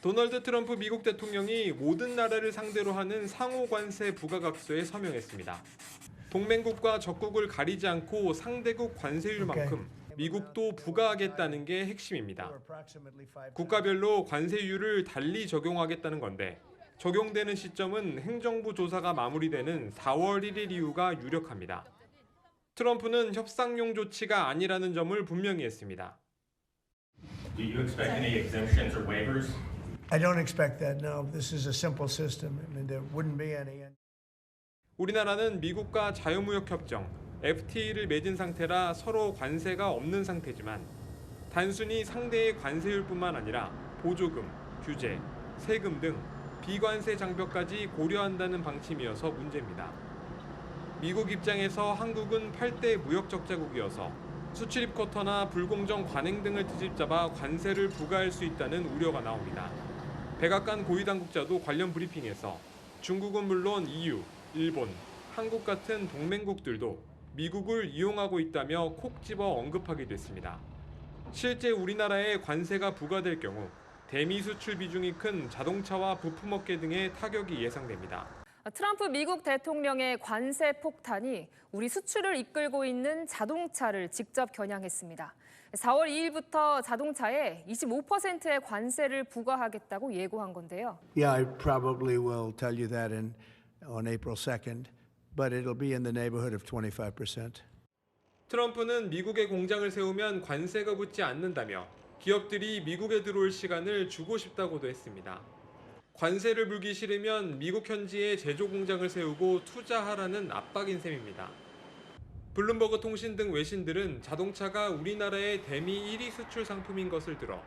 도널드 트럼프 미국 대통령이 모든 나라를 상대로 하는 상호 관세 부가각서에 서명했습니다. 동맹국과 적국을 가리지 않고 상대국 관세율만큼 미국도 부과하겠다는 게 핵심입니다. 국가별로 관세율을 달리 적용하겠다는 건데 적용되는 시점은 행정부 조사가 마무리되는 4월 1일 이후가 유력합니다. 트럼프는 협상용 조치가 아니라는 점을 분명히 했습니다. Do you expect any exemptions or waivers? I don't expect that, no. This is a simple system. I mean, there wouldn't be any. 우리나라는 미국과 자유무역 협정 FTA를 맺은 상태라 서로 관세가 없는 상태지만 단순히 상대의 관세율뿐만 아니라 보조금, 규제, 세금 등 비관세 장벽까지 고려한다는 방침이어서 문제입니다. 미국 입장에서 한국은 8대 무역 적자국이어서 수출입 쿼터나 불공정 관행 등을 트집잡아 관세를 부과할 수 있다는 우려가 나옵니다. 백악관 고위 당국자도 관련 브리핑에서 중국은 물론 EU, 일본, 한국 같은 동맹국들도 미국을 이용하고 있다며 콕 집어 언급하기도 했습니다. 실제 우리나라에 관세가 부과될 경우 대미 수출 비중이 큰 자동차와 부품업계 등의 타격이 예상됩니다. 트럼프 미국 대통령의 관세 폭탄이 우리 수출을 이끌고 있는 자동차를 직접 겨냥했습니다. 4월 2일부터 자동차에 25%의 관세를 부과하겠다고 예고한 건데요. Yeah, I probably will tell you that in, on April 2nd, but it'll be in the neighborhood of 25%. 트럼프는 미국에 공장을 세우면 관세가 붙지 않는다며 기업들이 미국에 들어올 시간을 주고 싶다고도 했습니다. 관세를 물기 싫으면 미국 현지에 제조 공장을 세우고 투자하라는 압박인 셈입니다. 블룸버그 통신 등 외신들은 자동차가 우리나라의 대미 1위 수출 상품인 것을 들어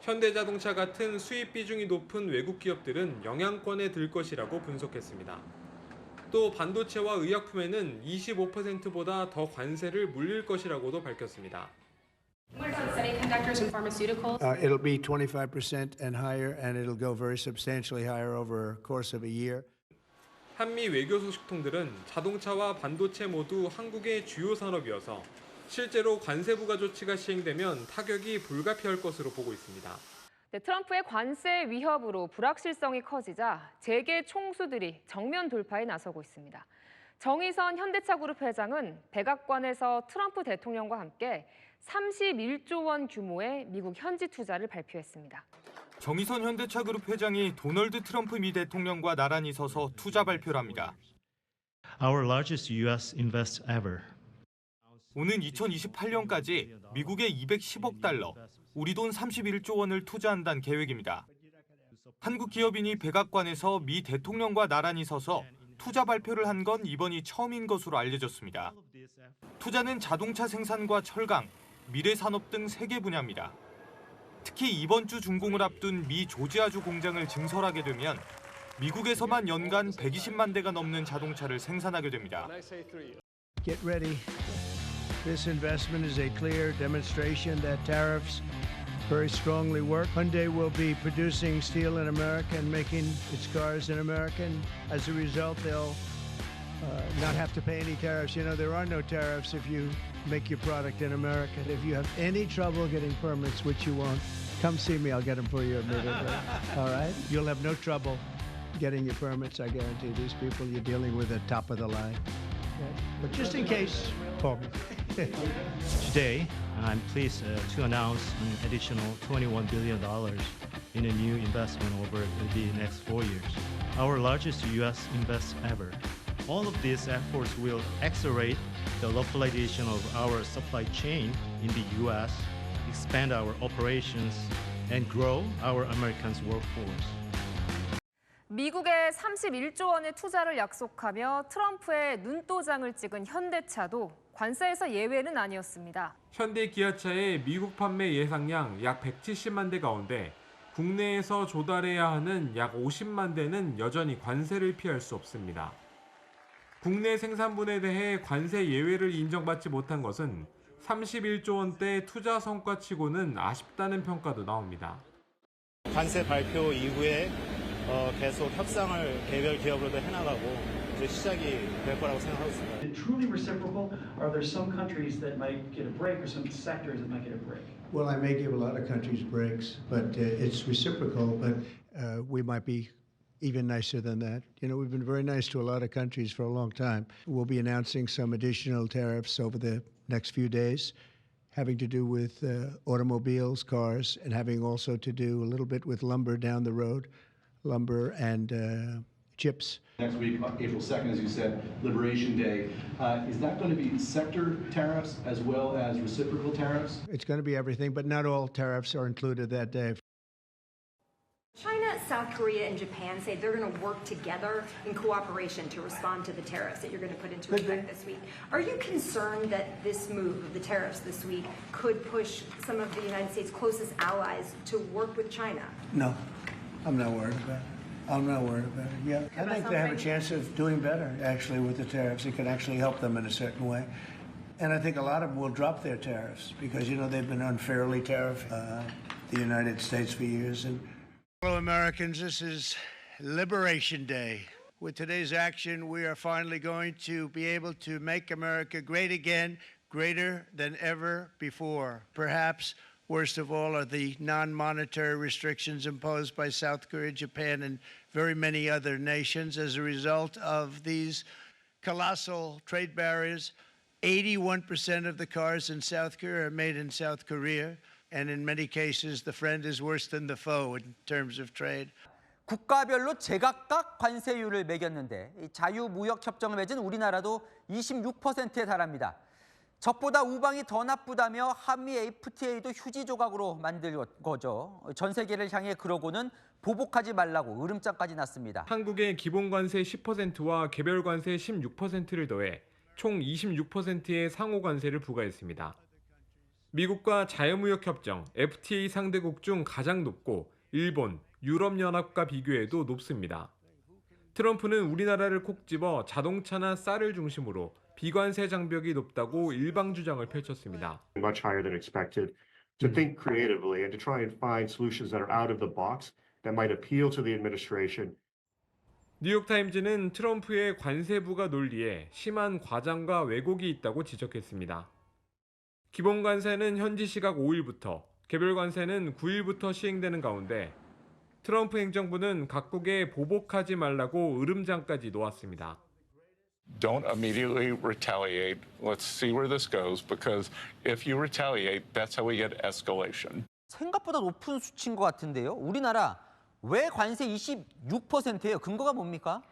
현대자동차 같은 수입 비중이 높은 외국 기업들은 영향권에 들 것이라고 분석했습니다. 또 반도체와 의약품에는 25%보다 더 관세를 물릴 것이라고도 밝혔습니다. What about semiconductors and pharmaceuticals? Uh, it'll be 25% and higher, and it'll go very substantially higher over a course of a year. 한미 외교 소식통들은 자동차와 반도체 모두 한국의 주요 산업이어서 실제로 관세 부과 조치가 시행되면 타격이 불가피할 것으로 보고 있습니다. 네, 트럼프의 관세 위협으로 불확실성이 커지자 재계 총수들이 정면 돌파에 나서고 있습니다. 정의선 현대차그룹 회장은 백악관에서 트럼프 대통령과 함께 31조 원 규모의 미국 현지 투자를 발표했습니다. 정의선 현대차그룹 회장이 도널드 트럼프 미 대통령과 나란히 서서 투자 발표를 합니다. our largest U.S. invest ever. 오는 2028년까지 미국에 210억 달러, 우리 돈 31조 원을 투자한다는 계획입니다. 한국 기업인이 백악관에서 미 대통령과 나란히 서서 투자 발표를 한 건 이번이 처음인 것으로 알려졌습니다. 투자는 자동차 생산과 철강, 미래 산업 등세개 분야입니다. 특히 이번 주 준공을 앞둔 미 조지아주 공장을 증설하게 되면 미국에서만 연간 120만 대가 넘는 자동차를 생산하게 됩니다. Get ready. This investment is a clear demonstration that tariffs very strongly work. Hyundai will be producing steel in America and making its cars in America. And as a result, they'll uh, not have to pay any tariffs. You know, there are no tariffs if you make your product in America. If you have any trouble getting permits, which you won't, come see me. I'll get them for you immediately. All right? You'll have no trouble getting your permits, I guarantee. These people you're dealing with are top of the line. But just in case, call me. Today, I'm pleased uh, to announce an additional $21 billion in a new investment over the next four years, our largest U.S. invest ever. All of these efforts will accelerate the localization of our supply chain in the U.S., expand our operations, and grow our Americans workforce. 미국에 31조 원의 투자를 약속하며 트럼프의 눈도장을 찍은 현대차도 관세에서 예외는 아니었습니다. 현대 기아차의 미국 판매 예상량 약 170만 대 가운데 국내에서 조달해야 하는 약 50만 대는 여전히 관세를 피할 수 없습니다. 국내 생산분에 대해 관세 예외를 인정받지 못한 것은 31조 원대 투자 성과치고는 아쉽다는 평가도 나옵니다. 관세 발표 이후에 어, 계속 협상을 개별 기업으로도 해나가고 이제 시작이 될 거라고 생각하고 있습니다. it truly reciprocal? Are there some countries that might get a break or some sectors that might get a break? Well, I may give a lot of countries breaks, but uh, it's reciprocal. But uh, we might be even nicer than that. You know, we've been very nice to a lot of countries for a long time. We'll be announcing some additional tariffs over the next few days, having to do with uh, automobiles, cars, and having also to do a little bit with lumber down the road, lumber and uh, chips. Next week, uh, April 2nd, as you said, Liberation Day. Uh, Is that going to be sector tariffs as well as reciprocal tariffs? It's going to be everything, but not all tariffs are included that day. China, South Korea, and Japan say they're going to work together in cooperation to respond to the tariffs that you're going to put into effect this week. Are you concerned that this move of the tariffs this week could push some of the United States' closest allies to work with China? No, I'm not worried about it. I'm not worried about it. Yeah, I think they have a chance of doing better, actually, with the tariffs. It could actually help them in a certain way. And I think a lot of them will drop their tariffs because, you know, they've been unfairly tariffed uh, the United States for years. And Hello, Americans. This is Liberation Day. With today's action, we are finally going to be able to make America great again, greater than ever before. Perhaps worst of all are the non monetary restrictions imposed by South Korea, Japan, and very many other nations as a result of these colossal trade barriers. 81% of the cars in South Korea are made in South Korea. And in many cases, the friend is worse than the foe in terms of trade. 국가별로 제각각 관세율을 매겼는데 이 자유무역 협정을 맺은 우리나라도 26%에 달합니다. 적보다 우방이 더 나쁘다며 한미 FTA도 휴지 조각으로 만들 거죠. 전 세계를 향해 그러고는 보복하지 말라고 으름장까지 났습니다. 한국의 기본 관세 10%와 개별 관세 16%를 더해 총 26%의 상호 관세를 부과했습니다. 미국과 자유무역 협정 FTA 상대국 중 가장 높고 일본, 유럽연합과 비교해도 높습니다. 트럼프는 우리나라를 콕 집어 자동차나 쌀을 중심으로 비관세 장벽이 높다고 일방 주장을 펼쳤습니다. Much higher than expected. To think creatively and to try and find solutions that are out of the box that might appeal to the administration 뉴욕타임즈는 트럼프의 관세 부과 논리에 심한 과장과 왜곡이 있다고 지적했습니다. 기본 관세는 현지 시각 5일부터, 개별 관세는 9일부터 시행되는 가운데 트럼프 행정부는 각국에 보복하지 말라고 으름장까지 놓았습니다. don't immediately retaliate. Let's see where this goes because if you retaliate, that's how we get escalation. 생각보다 높은 수치인 것 같은데요. 우리나라 왜 관세 26%예요? 근거가 뭡니까?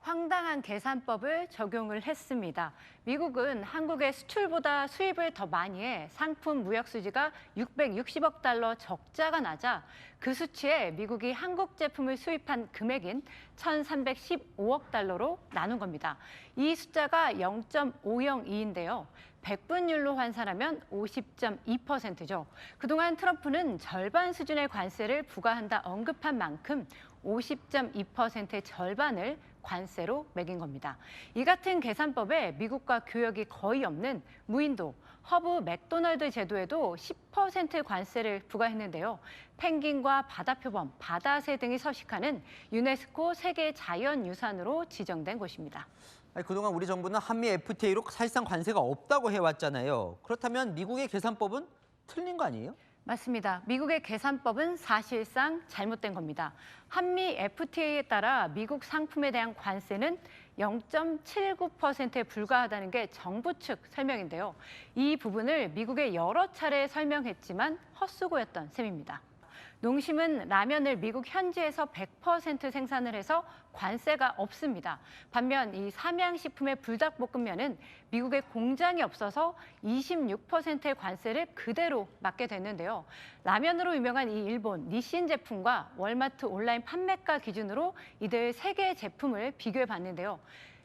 황당한 계산법을 적용을 했습니다. 미국은 한국의 수출보다 수입을 더 많이 해 상품 무역 수지가 660억 달러 적자가 나자 그 수치에 미국이 한국 제품을 수입한 금액인 1,315억 달러로 나눈 겁니다. 이 숫자가 0.502인데요. 100분율로 환산하면 50.2%죠. 그동안 트럼프는 절반 수준의 관세를 부과한다 언급한 만큼 50.2%의 절반을 관세로 매긴 겁니다. 이 같은 계산법에 미국과 교역이 거의 없는 무인도, 허브 맥도널드 제도에도 10% 관세를 부과했는데요. 펭귄과 바다표범, 바다새 등이 서식하는 유네스코 세계 자연유산으로 지정된 곳입니다. 그동안 우리 정부는 한미 FTA로 사실상 관세가 없다고 해왔잖아요. 그렇다면 미국의 계산법은 틀린 거 아니에요? 맞습니다. 미국의 계산법은 사실상 잘못된 겁니다. 한미 FTA에 따라 미국 상품에 대한 관세는 0.79%에 불과하다는 게 정부 측 설명인데요. 이 부분을 미국에 여러 차례 설명했지만 헛수고였던 셈입니다. 농심은 라면을 미국 현지에서 100% 생산을 해서 관세가 없습니다. 반면 이 삼양식품의 불닭볶음면은 미국에 공장이 없어서 26%의 관세를 그대로 맞게 됐는데요. 라면으로 유명한 이 일본 니신 제품과 월마트 온라인 판매가 기준으로 이들 세 개의 제품을 비교해 봤는데요.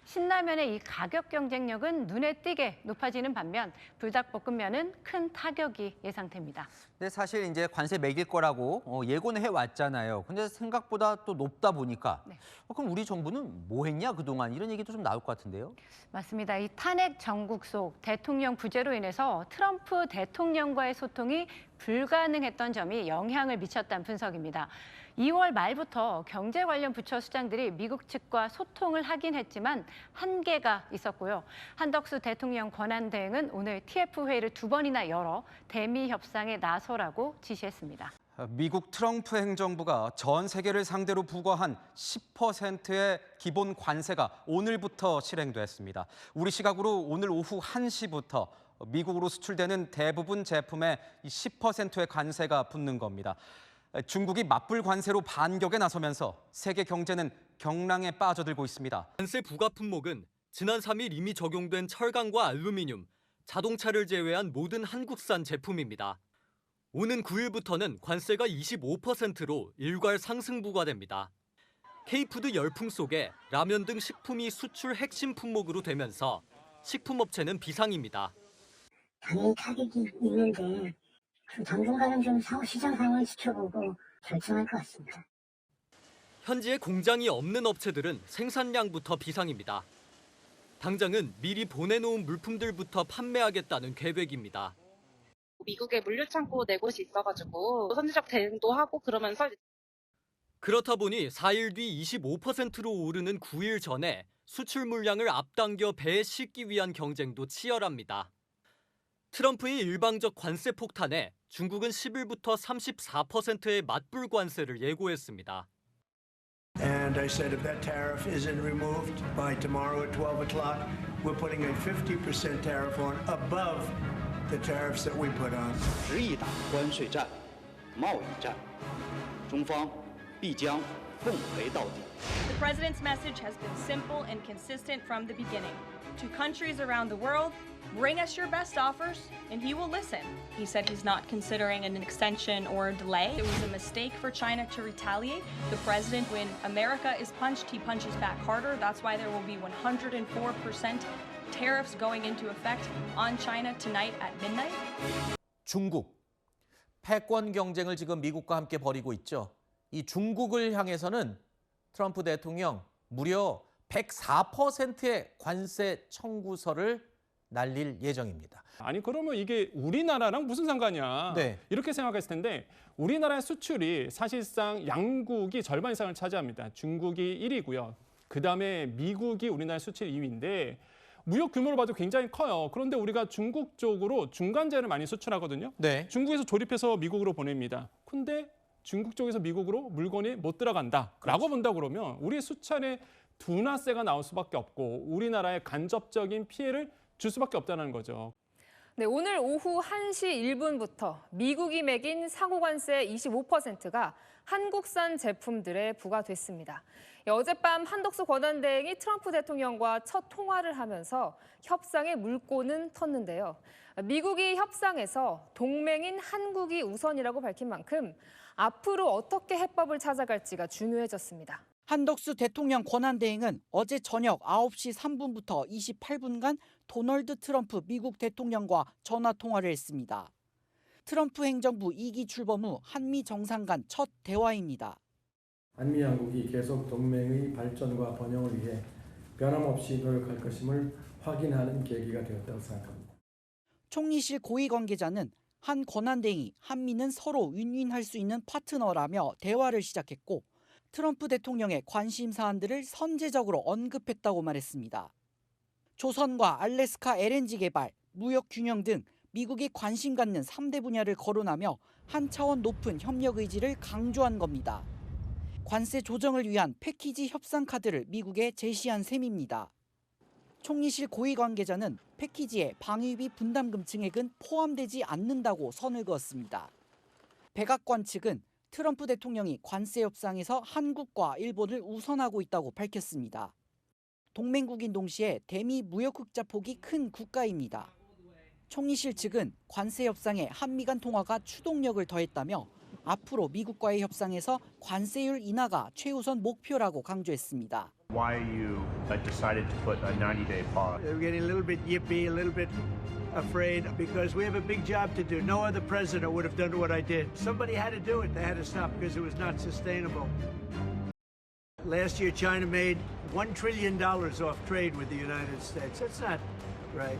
신라면의 이 가격 경쟁력은 눈에 띄게 높아지는 반면 불닭볶음면은 큰 타격이 예상됩니다. 네, 근데 사실 이제 관세 매길 거라고 어, 예고는 해왔잖아요. 근데 생각보다 또 높다 보니까 어, 그럼 우리 정부는 뭐 했냐 그동안 이런 얘기도 좀 나올 것 같은데요. 맞습니다. 이 탄핵 정국 속 대통령 부재로 인해서 트럼프 대통령과의 소통이 불가능했던 점이 영향을 미쳤다는 분석입니다. 2월 말부터 경제 관련 부처 수장들이 미국 측과 소통을 하긴 했지만 한계가 있었고요. 한덕수 대통령 권한 대행은 오늘 TF 회의를 두 번이나 열어 대미 협상에 나서 라고 지시했습니다. 미국 트럼프 행정부가 전 세계를 상대로 부과한 10%의 기본 관세가 오늘부터 실행됐습니다. 우리 시각으로 오늘 오후 1시부터 미국으로 수출되는 대부분 제품에 10%의 관세가 붙는 겁니다. 중국이 맞불 관세로 반격에 나서면서 세계 경제는 경랑에 빠져들고 있습니다. 관세 부과 품목은 지난 3일 이미 적용된 철강과 알루미늄, 자동차를 제외한 모든 한국산 제품입니다. 오는 9일부터는 관세가 25%로 일괄 상승 부과됩니다. K푸드 열풍 속에 라면 등 식품이 수출 핵심 품목으로 되면서 식품업체는 비상입니다. 당연히 타격이 있는데 그 당분간은 좀 시장 상황을 지켜보고 결정할 것 같습니다. 현지에 공장이 없는 업체들은 생산량부터 비상입니다. 당장은 미리 보내놓은 물품들부터 판매하겠다는 계획입니다. 미국에 물류 창고 네 곳이 있어가지고 선제적 대응도 하고 그러면서 그렇다 보니 4일 뒤 25%로 오르는 9일 전에 수출 물량을 앞당겨 배에 싣기 위한 경쟁도 치열합니다. 트럼프의 일방적 관세 폭탄에 중국은 10일부터 34%의 맞불 관세를 예고했습니다. And I said if that tariff isn't removed by tomorrow at 12 o'clock, we're putting a 50% tariff on above the tariffs that we put on. 执意打关税战、贸易战，中方必将奉陪到底。 The president's message has been simple and consistent from the beginning. To countries around the world, bring us your best offers and he will listen. He said he's not considering an extension or a delay. It was a mistake for China to retaliate. The president, when America is punched, he punches back harder. That's why there will be 104% tariffs going into effect on China tonight at midnight. 중국 패권 경쟁을 지금 미국과 함께 벌이고 있죠. 이 중국을 향해서는 트럼프 대통령 무려 104%의 관세 청구서를 날릴 예정입니다. 아니 그러면 이게 우리나라랑 무슨 상관이야? 네. 이렇게 생각했을 텐데 우리나라의 수출이 사실상 양국이 절반 이상을 차지합니다. 중국이 1위고요. 그 다음에 미국이 우리나라 수출 2위인데 무역 규모로 봐도 굉장히 커요. 그런데 우리가 중국 쪽으로 중간재를 많이 수출하거든요. 네. 중국에서 조립해서 미국으로 보냅니다. 근데 중국 쪽에서 미국으로 물건이 못 들어간다라고 본다 그러면 우리 수출에 둔화세가 나올 수밖에 없고 우리나라에 간접적인 피해를 줄 수밖에 없다는 거죠. 네, 오늘 오후 1시 1분부터 미국이 매긴 상호관세 25%가 한국산 제품들에 부과됐습니다. 예, 어젯밤 한덕수 권한대행이 트럼프 대통령과 첫 통화를 하면서 협상의 물꼬는 텄는데요. 미국이 협상에서 동맹인 한국이 우선이라고 밝힌 만큼 앞으로 어떻게 해법을 찾아갈지가 중요해졌습니다. 한덕수 대통령 권한대행은 어제 저녁 9시 3분부터 28분간 도널드 트럼프 미국 대통령과 전화 통화를 했습니다. 트럼프 행정부 2기 출범 후 한미 정상 간 첫 대화입니다. 한미 양국이 계속 동맹의 발전과 번영을 위해 변함없이 노력할 것임을 확인하는 계기가 되었다고 생각합니다. 총리실 고위 관계자는 한 권한대행이 한미는 서로 윈윈할 수 있는 파트너라며 대화를 시작했고 트럼프 대통령의 관심 사안들을 선제적으로 언급했다고 말했습니다. 조선과 알래스카 LNG 개발, 무역 균형 등 미국이 관심 갖는 3대 분야를 거론하며 한 차원 높은 협력 의지를 강조한 겁니다. 관세 조정을 위한 패키지 협상 카드를 미국에 제시한 셈입니다. 총리실 고위 관계자는 패키지에 방위비 분담금 증액은 포함되지 않는다고 선을 그었습니다. 백악관 측은 트럼프 대통령이 관세 협상에서 한국과 일본을 우선하고 있다고 밝혔습니다. 동맹국인 동시에 대미 무역 흑자 폭이 큰 국가입니다. 총리실 측은 관세 협상에 한미 간 통화가 추동력을 더했다며 앞으로 미국과의 협상에서 관세율 인하가 최우선 목표라고 강조했습니다. Why you decided to put a 90-day pause? We're getting a little bit yippy, a little bit afraid because we have a big job to do. No other president would have done what I did. Somebody had to do it. They had to stop because it was not sustainable. Last year, China made $1 trillion off trade with the United States. That's not right.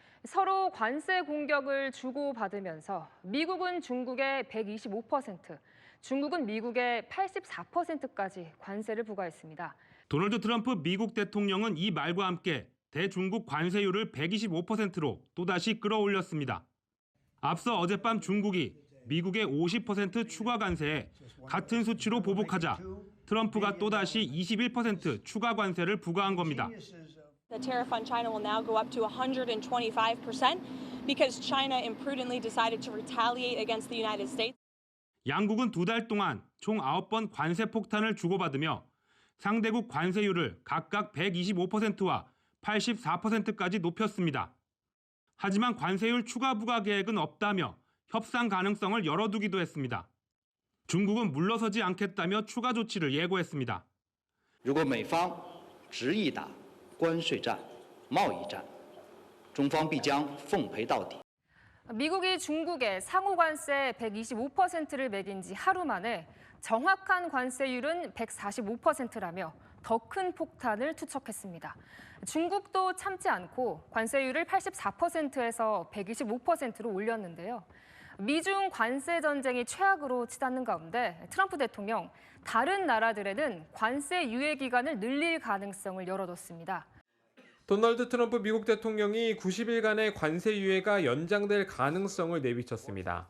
서로 관세 공격을 주고받으면서 미국은 중국의 125%, 중국은 미국의 84%까지 관세를 부과했습니다. 도널드 트럼프 미국 대통령은 이 말과 함께 대중국 관세율을 125%로 또다시 끌어올렸습니다. 앞서 어젯밤 중국이 미국의 50% 추가 관세에 같은 수치로 보복하자 트럼프가 또다시 21% 추가 관세를 부과한 겁니다. The tariff on China will now go up to 125% because China imprudently decided to retaliate against the United States. 양국은 두 달 동안 총 9번 관세 폭탄을 주고받으며 상대국 관세율을 각각 125%와 84%까지 높였습니다. 하지만 관세율 추가 부과 계획은 없다며 협상 가능성을 열어두기도 했습니다. 중국은 물러서지 않겠다며 추가 조치를 예고했습니다. 如果美方执意打 关税战、贸易战，中方必将奉陪到底。 미국이 중국에 상호 관세 125%를 매긴 지 하루 만에 정확한 관세율은 145%라며 더 큰 폭탄을 투척했습니다. 중국도 참지 않고 관세율을 84%에서 125%로 올렸는데요. 미중 관세 전쟁이 최악으로 치닫는 가운데 트럼프 대통령 다른 나라들에는 관세 유예 기간을 늘릴 가능성을 열어뒀습니다. 도널드 트럼프 미국 대통령이 90일간의 관세 유예가 연장될 가능성을 내비쳤습니다.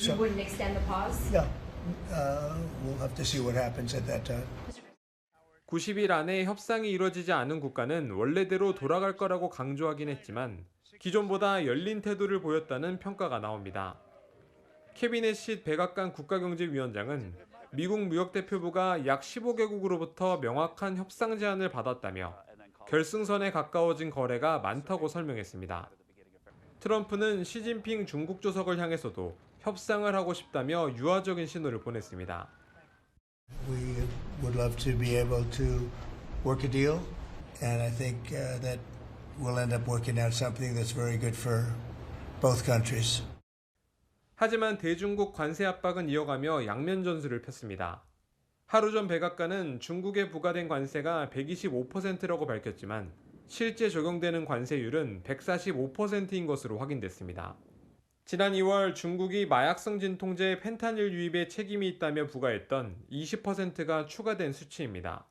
You wouldn't extend the pause? Yeah, uh, we'll have to see what happens at that time. 90일 안에 협상이 이뤄지지 않은 국가는 원래대로 돌아갈 거라고 강조하긴 했지만 기존보다 열린 태도를 보였다는 평가가 나옵니다. 캐비넷 백악관 국가경제위원장은 미국 무역대표부가 약 15개국으로부터 명확한 협상 제안을 받았다며 결승선에 가까워진 거래가 많다고 설명했습니다. 트럼프는 시진핑 중국 조석을 향해서도 협상을 하고 싶다며 유화적인 신호를 보냈습니다. We would love to be able to work a deal, and I think uh, that we'll end up working out something that's very good for both countries. 하지만 대중국 관세 압박은 이어가며 양면 전술을 폈습니다. 하루 전 백악관은 중국에 부과된 관세가 125%라고 밝혔지만 실제 적용되는 관세율은 145%인 것으로 확인됐습니다. 지난 2월 중국이 마약성 진통제 펜타닐 유입에 책임이 있다며 부과했던 20%가 추가된 수치입니다.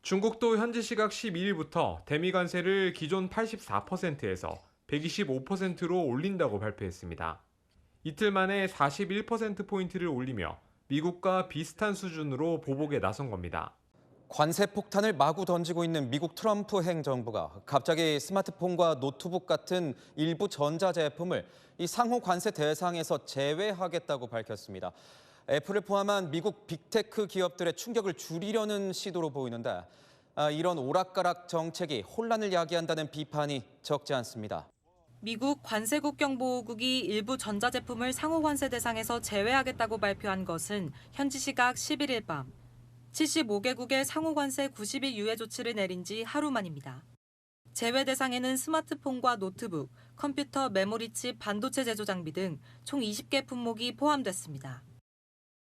중국도 현지 시각 12일부터 대미 관세를 기존 84%에서 125%로 올린다고 발표했습니다. 이틀 만에 41%포인트를 올리며 미국과 비슷한 수준으로 보복에 나선 겁니다. 관세 폭탄을 마구 던지고 있는 미국 트럼프 행정부가 갑자기 스마트폰과 노트북 같은 일부 전자제품을 이 상호 관세 대상에서 제외하겠다고 밝혔습니다. 애플을 포함한 미국 빅테크 기업들의 충격을 줄이려는 시도로 보이는데 아, 이런 오락가락 정책이 혼란을 야기한다는 비판이 적지 않습니다. 미국 관세국경보호국이 일부 전자제품을 상호관세 대상에서 제외하겠다고 발표한 것은 현지 시각 11일 밤 75개국의 상호관세 90일 유예 조치를 내린 지 하루 만입니다. 제외 대상에는 스마트폰과 노트북, 컴퓨터, 메모리칩, 반도체 제조 장비 등 총 20개 품목이 포함됐습니다.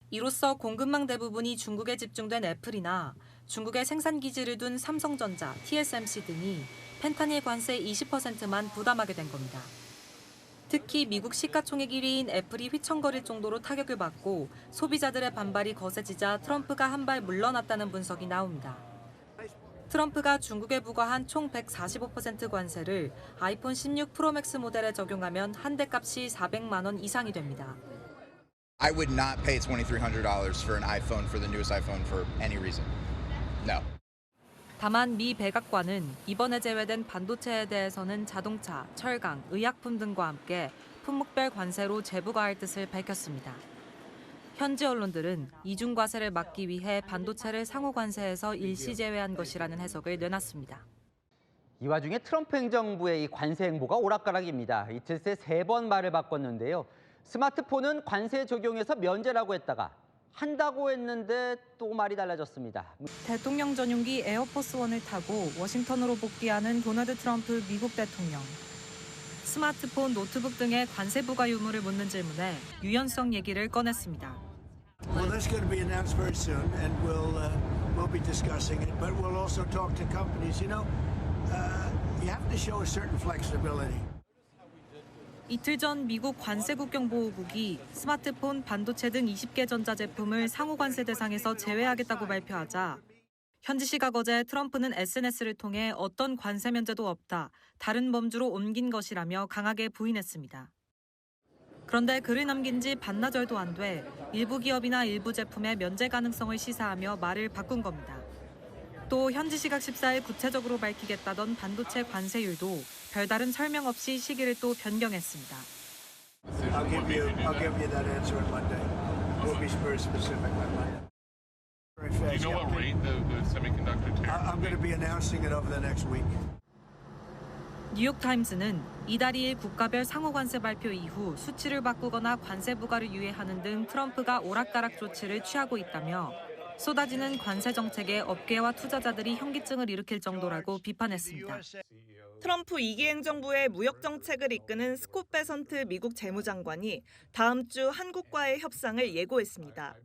이로써 공급망 대부분이 중국에 집중된 애플이나 중국에 생산 기지를 둔 삼성전자, TSMC 등이 펜타닐 관세 20%만 부담하게 된 겁니다. 특히 미국 시가총액 1위인 애플이 휘청거릴 정도로 타격을 받고 소비자들의 반발이 거세지자 트럼프가 한 발 물러났다는 분석이 나옵니다. 트럼프가 중국에 부과한 총 145% 관세를 아이폰 16 프로맥스 모델에 적용하면 한 대 값이 400만 원 이상이 됩니다. I would not pay $2,300 for an iPhone for the newest iPhone for any reason. No. 다만 미 백악관은 이번에 제외된 반도체에 대해서는 자동차, 철강, 의약품 등과 함께 품목별 관세로 재부과할 뜻을 밝혔습니다. 현지 언론들은 이중 과세를 막기 위해 반도체를 상호 관세에서 일시 제외한 것이라는 해석을 내놨습니다. 이 와중에 트럼프 행정부의 이 관세 행보가 오락가락입니다. 이틀 새 세 번 말을 바꿨는데요. 스마트폰은 관세 적용에서 면제라고 했다가 한다고 했는데 또 말이 달라졌습니다. 대통령 전용기 에어포스원을 타고 워싱턴으로 복귀하는 도널드 트럼프 미국 대통령. 스마트폰, 노트북 등의 관세 부과 유무를 묻는 질문에 유연성 얘기를 꺼냈습니다. Well, that's going to be announced very soon, and we'll uh, we'll be discussing it. But we'll also talk to companies. You know, uh, you have to show a certain flexibility. 이틀 전 미국 관세국경보호국이 스마트폰, 반도체 등 20개 전자제품을 상호 관세 대상에서 제외하겠다고 발표하자 현지 시각 어제 트럼프는 SNS를 통해 어떤 관세 면제도 없다, 다른 범주로 옮긴 것이라며 강하게 부인했습니다. 그런데 글을 남긴 지 반나절도 안 돼 일부 기업이나 일부 제품의 면제 가능성을 시사하며 말을 바꾼 겁니다. 또 현지 시각 14일 구체적으로 밝히겠다던 반도체 관세율도 별다른 설명 없이 시기를 또 변경했습니다. 뉴욕타임스는 이달 2일 국가별 상호 관세 발표 이후 수치를 바꾸거나 관세 부과를 유예하는 등 트럼프가 오락가락 조치를 취하고 있다며 쏟아지는 관세 정책에 업계와 투자자들이 현기증을 일으킬 정도라고 비판했습니다. 트럼프 2기 행정부의 무역 정책을 이끄는 스콧 베선트 미국 재무장관이 다음 주 한국과의 협상을 예고했습니다.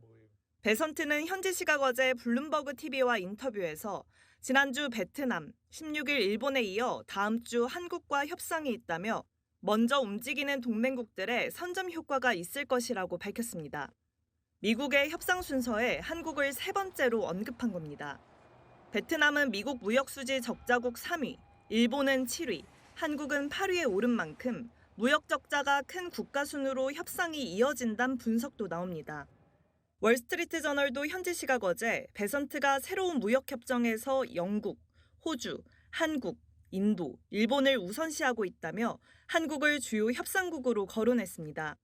베선트는 현지 시각 어제 블룸버그 TV와 인터뷰에서 지난주 베트남, 16일 일본에 이어 다음 주 한국과 협상이 있다며 먼저 움직이는 동맹국들의 선점 효과가 있을 것이라고 밝혔습니다. 미국의 협상 순서에 한국을 세 번째로 언급한 겁니다. 베트남은 미국 무역 수지 적자국 3위, 일본은 7위, 한국은 8위에 오른 만큼 무역 적자가 큰 국가 순으로 협상이 이어진다는 분석도 나옵니다. 월스트리트 저널도 현지 시각 어제 베선트가 새로운 무역 협정에서 영국, 호주, 한국, 인도, 일본을 우선시하고 있다며 한국을 주요 협상국으로 거론했습니다.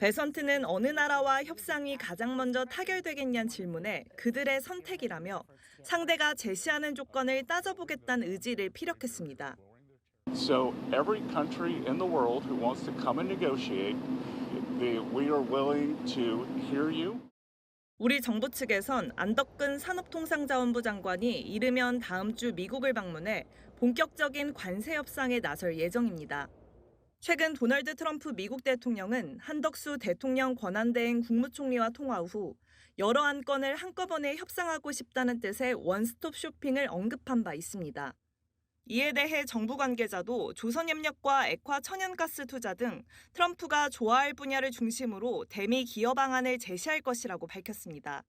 베선트는 어느 나라와 협상이 가장 먼저 타결되겠냐는 질문에 그들의 선택이라며 상대가 제시하는 조건을 따져보겠다는 의지를 피력했습니다. So every country in the world who wants to come and negotiate, we are willing to hear you. 우리 정부 측에선 안덕근 산업통상자원부 장관이 이르면 다음 주 미국을 방문해 본격적인 관세 협상에 나설 예정입니다. 최근 도널드 트럼프 미국 대통령은 한덕수 대통령 권한대행 국무총리와 통화 후 여러 안건을 한꺼번에 협상하고 싶다는 뜻의 원스톱 쇼핑을 언급한 바 있습니다. 이에 대해 정부 관계자도 조선협력과 액화 천연가스 투자 등 트럼프가 좋아할 분야를 중심으로 대미 기여 방안을 제시할 것이라고 밝혔습니다.